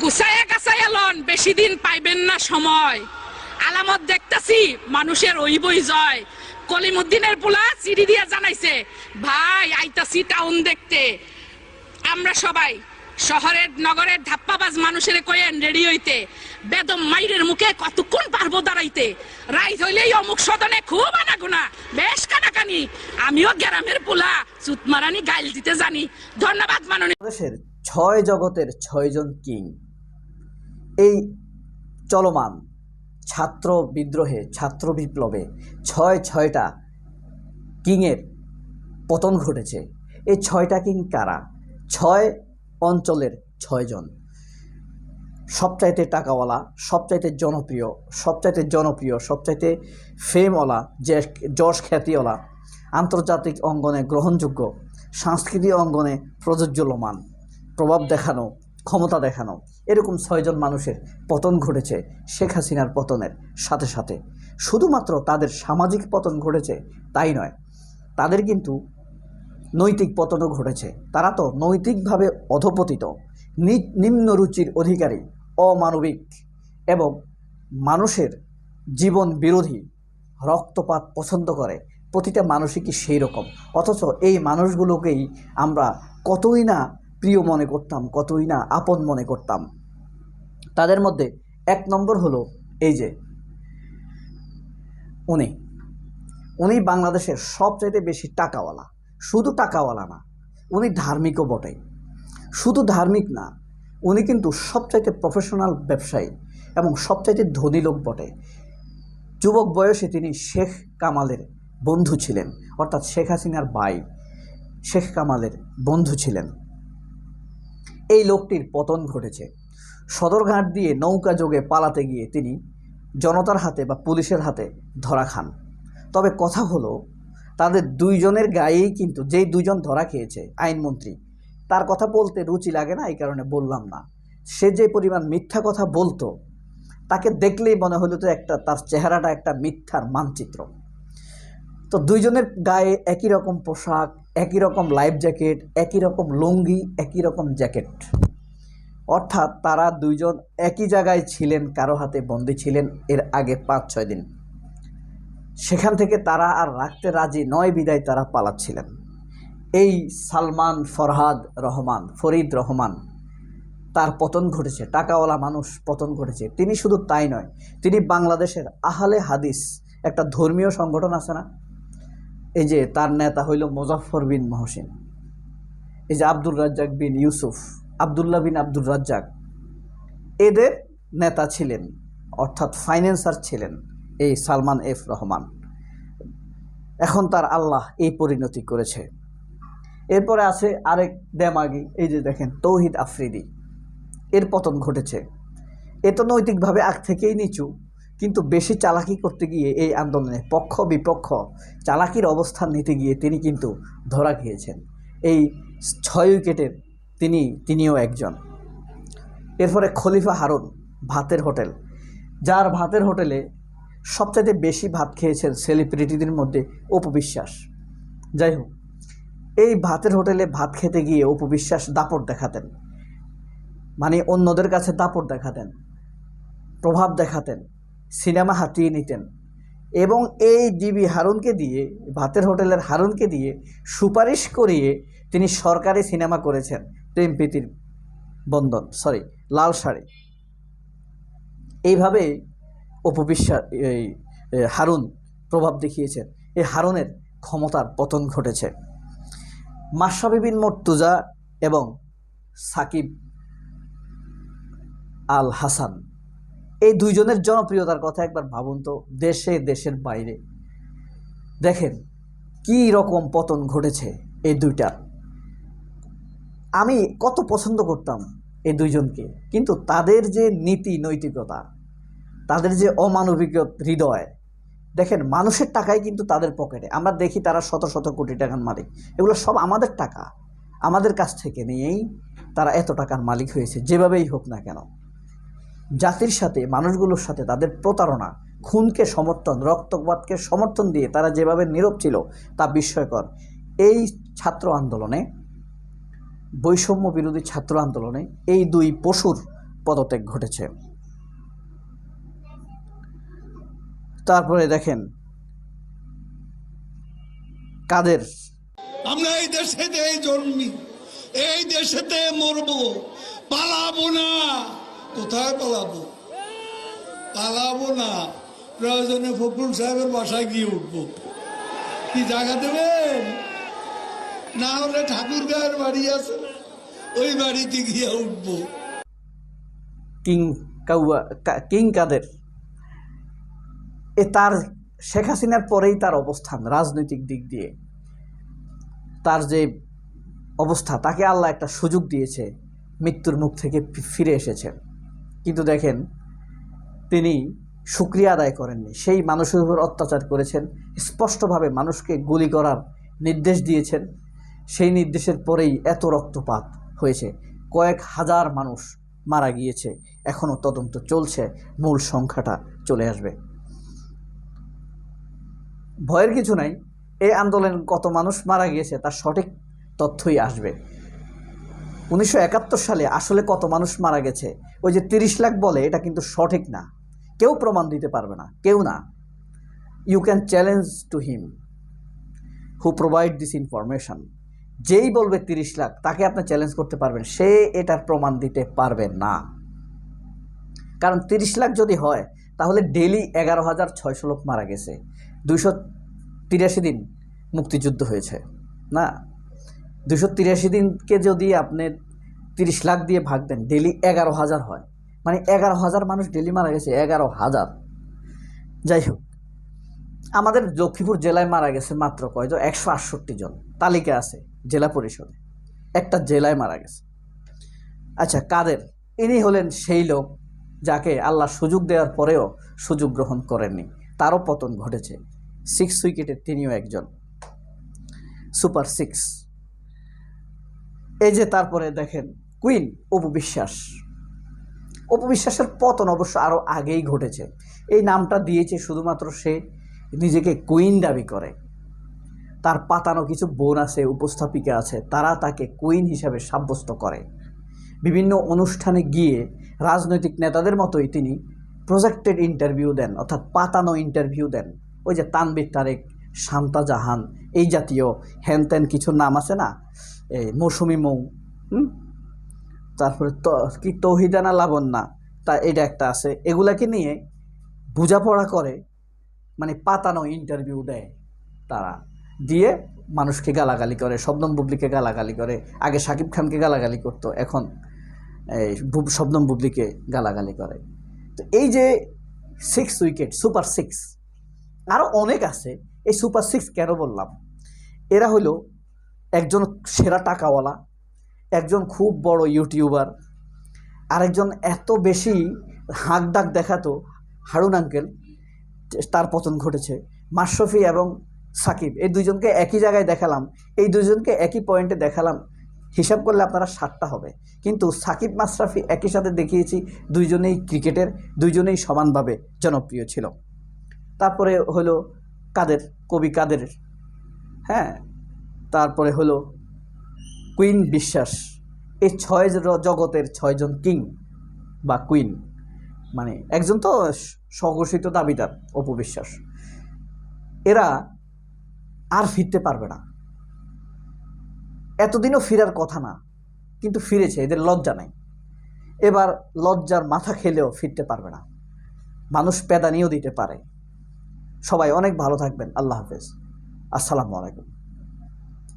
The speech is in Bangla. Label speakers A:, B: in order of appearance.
A: গুছাইয়া গাছাইয়া লন, বেশি দিন পাইবেন না সময়। আলামত দেখতাছি, মানুষের ওইবই জয়। কলিমুদ্দিনের পোলা চিঠি দিয়ে জানাইছে, ভাই, আইতাছি টাউন দেখতে। আমরা সবাই, শহরের, নগরের ধাপ্পাবাজ মানুষের কয়েন রেডি হইতে। বেদম মাইরের মুখে কতক্ষণ পারব দাঁড়াইতে? রাইত হইলেই অমুক সদনে খুব আনাগুনা, বেশ কানাকানি। আমিও গ্রামের পোলা, চুতমারানি গাইল দিতে জানি। ধন্যবাদ, মাননীয়।
B: ছয় জগতের ছয়জন কিং। এই চলমান ছাত্র বিদ্রোহে, ছাত্র বিপ্লবে ছয় ছয়টা কিংয়ের পতন ঘটেছে। এই ছয়টা কিং কারা? ছয় অঞ্চলের ছয়জন সবচাইতে টাকাওয়ালা, সবচাইতে জনপ্রিয় সবচাইতে জনপ্রিয়, সবচাইতে ফেমওয়ালা যে যশ খ্যাতিওয়ালা, আন্তর্জাতিক অঙ্গনে গ্রহণযোগ্য, সাংস্কৃতিক অঙ্গনে প্রযোজ্যমান প্রভাব দেখানো ক্ষমতা দেখানো। এরকম ছয়জন মানুষের পতন ঘটেছে শেখ হাসিনার পতনের সাথে সাথে। শুধুমাত্র তাদের সামাজিক পতন ঘটেছে তাই নয়, তাদের কিন্তু নৈতিক পতনও ঘটেছে। তারা তো নৈতিকভাবে অধপতিত, নি- নিম্ন অধিকারী, অমানবিক এবং মানুষের জীবন বিরোধী রক্তপাত পছন্দ করে। প্রতিটা মানুষই কি সেই রকম? অথচ এই মানুষগুলোকেই আমরা কতই না প্রিয় মনে করতাম, কতই না আপন মনে করতাম। তাদের মধ্যে এক নম্বর হলো এই যে, উনি। উনি বাংলাদেশের সবচাইতে বেশি টাকাওয়ালা। শুধু টাকাওয়ালা না, উনি ধার্মিকও বটে। শুধু ধার্মিক না, উনি কিন্তু সবচাইতে প্রফেশনাল ব্যবসায়ী এবং সবচাইতে ধনী লোক বটে। যুবক বয়সে তিনি শেখ কামালের বন্ধু ছিলেন, অর্থাৎ শেখ হাসিনার ভাই শেখ কামালের বন্ধু ছিলেন। এই লোকটির পতন ঘটেছে। সদরঘাট দিয়ে নৌকা যোগে পালাতে গিয়ে তিনি জনতার হাতে বা পুলিশের হাতে ধরা খান। তবে কথা হলো, তাদের দুইজনের গায়েই কিন্তু যেই দুজন ধরা খেয়েছে আইনমন্ত্রী, তার কথা বলতে রুচি লাগে না, এই কারণে বললাম না। সে যে পরিমাণ মিথ্যা কথা বলতো, তাকে দেখলেই মনে হলো তো একটা তার চেহারাটা একটা মিথ্যার মানচিত্র। তো দুইজনের গায়ে একই রকম পোশাক একই রকম লাইফ জ্যাকেট একই রকম লুঙ্গি, একই রকম জ্যাকেট অর্থাৎ তারা দুইজন একই জায়গায় ছিলেন, কারও হাতে বন্দি ছিলেন এর আগে পাঁচ, ছয় দিন। সেখান থেকে তারা আর রাখতে রাজি নয়, বিদায় তারা পালাচ্ছিলেন। এই সালমান ফরহাদ রহমান, ফরিদ রহমান, তার পতন ঘটেছে। টাকাওয়ালা মানুষ পতন ঘটেছে। তিনি শুধু তাই নয়, তিনি বাংলাদেশের আহলে হাদিস, একটা ধর্মীয় সংগঠন আছে না? এই যে তার নেতা হইল মোজাফর বিন মহসিন। এই যে আব্দুল রাজ্জাক বিন ইউসুফ, আবদুল্লাহ বিন আব্দুল রাজ্জাক, এদের নেতা ছিলেন, অর্থাৎ ফাইন্যান্সার ছিলেন এই সালমান এফ রহমান। এখন তার আল্লাহ এই পরিণতি করেছে। এরপরে আছে আরেক দেমাগি, এই যে দেখেন তৌহিদ আফ্রিদি। এর পতন ঘটেছে। এ তো নৈতিকভাবে আগ থেকেই নিচু কিন্তু বেশি চালাকি করতে গিয়ে এই আন্দোলনে পক্ষ বিপক্ষ চালাকির অবস্থান নিতে গিয়ে তিনি কিন্তু ধরা খেয়েছেন। এই ছয় উইকেটের তিনি, তিনিও একজন। এরপরে খলিফা হারুন ভাতের হোটেল। যার ভাতের হোটেলে সবচাইতে বেশি ভাত খেয়েছেন সেলিব্রিটিদের মধ্যে অপবিশ্বাস যাই হোক, এই ভাতের হোটেলে ভাত খেতে গিয়ে অপবিশ্বাস দাপট দেখাতেন। মানে অন্যদের কাছে দাপট দেখাতেন, প্রভাব দেখাতেন। সিনেমা হাতিয়ে নিতেন এবং এই ডিবি হারুনকে দিয়ে, ভাতের হোটেলের হারুনকে দিয়ে সুপারিশ করিয়ে তিনি সরকারি সিনেমা করেছেন, প্রেম প্রীতির বন্ধন সরি লাল শাড়ি। এইভাবে অপবিশ্বাস এই হারুন প্রভাব দেখিয়েছেন। এই হারুনের ক্ষমতার পতন ঘটেছে। মাশরাফি বিন মর্তুজা এবং সাকিব আল হাসান এই দুইজনের জনপ্রিয়তার কথা একবার ভাবুন তো, দেশে, দেশের বাইরে। দেখেন, কি রকম পতন ঘটেছে এই দুইটার আমি কত পছন্দ করতাম এই দুইজনকে, কিন্তু তাদের যে নীতি নৈতিকতা, তাদের যে অমানবিক হৃদয়, দেখেন, মানুষের টাকাই কিন্তু তাদের পকেটে। আমরা দেখি তারা শত শত কোটি টাকার মালিক। এগুলো সব আমাদের টাকা। আমাদের কাছ থেকে নিয়েই তারা এত টাকার মালিক হয়েছে, যেভাবেই হোক না কেন। জাতির সাথে, মানুষগুলোর সাথে তাদের প্রতারণা, খুনকে সমর্থন, রক্তপাতকে সমর্থন দিয়ে তারা যেভাবে নীরব ছিল তা বিস্ময়কর। এই ছাত্র আন্দোলনে, বৈষম্য বিরোধী ছাত্র আন্দোলনে এই দুই পশুর পদত্যাগ ঘটেছে। তারপরে দেখেন, কাদের?
C: আমরা এই দেশেতে জন্মি, এই দেশেতে মরব, পালাবো না। কোথায় পালাবো? পালাবো না। প্রয়োজনে ফখরুল সাহেবের বাসায় গিয়ে উঠবো। কি জায়গা দেবেন? না হলে ঠাকুর গায়ের বাড়ি আছে ওই বাড়িতে গিয়ে উঠবো।
B: কিং কাউয়া, কা- কাদের? এ তার, শেখ হাসিনার পরেই তার অবস্থান, রাজনৈতিক দিক দিয়ে। তার যে অবস্থা, তাকে আল্লাহ একটা সুযোগ দিয়েছে, মৃত্যুর মুখ থেকে ফিরে এসেছে কিন্তু দেখেন, তিনি সুক্রিয়া আদায় করেননি। সেই মানুষের উপর অত্যাচার করেছেন, স্পষ্টভাবে মানুষকে গুলি করার নির্দেশ দিয়েছেন। সেই নির্দেশের পরেই এত রক্তপাত হয়েছে। কয়েক হাজার মানুষ মারা গিয়েছে। এখনও তদন্ত চলছে, মূল সংখ্যাটা চলে আসবে। ভয়ের কিছু নাই এই আন্দোলন কত মানুষ মারা গিয়েছে, তার সঠিক তথ্যই আসবে। উনিশশো একাত্তর সালে আসলে কত মানুষ মারা গেছে? ওই যে তিরিশ লাখ বলে, এটা কিন্তু সঠিক না। কেউ প্রমাণ দিতে পারবে না, কেউ না। You can challenge to him who provide this information যেই বলবে তিরিশ লাখ, তাকে আপনি চ্যালেঞ্জ করতে পারবেন, সে এটার প্রমাণ দিতে পারবে না। কারণ তিরিশ লাখ যদি হয়, তাহলে ডেলি এগারো হাজার ছয়শো লোক মারা গেছে। দুশো তিরাশি দিন মুক্তিযুদ্ধ হয়েছে, না? দুশো তিরাশি দিনকে যদি আপনি তিরিশ লাখ দিয়ে ভাগ দেন ডেলি এগারো হাজার হয়। মানে এগারো হাজার মানুষ ডেলি মারা গেছে, এগারো হাজার। যাই হোক, আমাদের লক্ষ্মীপুর জেলায় মারা গেছে মাত্র কয়জন একশো আটষট্টি জন। তালিকা আছে জেলা পরিষদে। একটা জেলায় মারা গেছে। আচ্ছা কাদের? ইনি হলেন সেই লোক যাকে আল্লাহ সুযোগ দেওয়ার পরেও সুযোগ গ্রহণ করেননি। তারও পতন ঘটেছে। সিক্স উইকেটে তিনিও একজন। সুপার সিক্স এই যে তারপরে দেখেন কুইন অপবিশ্বাস অপবিশ্বাসের পতন অবশ্য আরও আগেই ঘটেছে। এই নামটা দিয়েছে শুধুমাত্র সে নিজেকে কুইন দাবি করে। তার পাতানো কিছু বোন আছে, উপস্থাপিকা আছে, তারা তাকে কুইন হিসাবে সাব্যস্ত করে। বিভিন্ন অনুষ্ঠানে গিয়ে রাজনৈতিক নেতাদের মতোই তিনি প্রজেক্টেড ইন্টারভিউ দেন, অর্থাৎ পাতানো ইন্টারভিউ দেন। ওই যে তানবির তারেক, শান্তা জাহান, এই জাতীয় হ্যান ত্যান কিছু নাম আছে না? এই মৌসুমি মৌ, হুম? তারপরে কি তৌহিদানা লাবণ্যা তা এটা একটা আছে। এগুলাকে নিয়ে বোঝাপড়া করে মানে পাতানো ইন্টারভিউ দেয় তারা। দিয়ে মানুষকে গালাগালি করে, শবনম বুবলিকে গালাগালি করে। আগে শাকিব খানকে গালাগালি করতো, এখন এই শবনম বুবলিকে গালাগালি করে। তো এই যে সিক্স উইকেট সুপার সিক্স আরও অনেক আছে। এই সুপার সিক্স কেন বললাম? এরা হলো একজন সেরা টাকাওয়ালা, একজন খুব বড় ইউটিউবার, আরেকজন এত বেশি হাঁক ডাক দেখাতো হারুন আঙ্কেল, তার পতন ঘটেছে। মাশরফি এবং সাকিব, এই দুজনকে একই জায়গায় দেখালাম, এই দুজনকে একই পয়েন্টে দেখালাম, হিসাব করলে আপনারা সাতটা হবে। কিন্তু সাকিব, মাশরাফি একই সাথে দেখিয়েছি, দুইজনেই ক্রিকেটের, দুইজনেই সমানভাবে জনপ্রিয় ছিল। তারপরে হলো কাদের, কবি কাদের হ্যাঁ তারপরে হলো কুইন বিশ্বাস। এই ছয় জগতের ছয়জন কিং বা কুইন মানে একজন তো স্বঘোষিত দাবিদার, অপবিশ্বাস। এরা আর ফিরতে পারবে না। এতদিনও ফেরার কথা না, কিন্তু ফিরেছে, এদের লজ্জা নাই। এবার লজ্জার মাথা খেলেও ফিরতে পারবে না। মানুষ পেদানিও দিতে পারে। সবাই অনেক ভালো থাকবেন। আল্লাহ হাফেজ। আসসালামু আলাইকুম।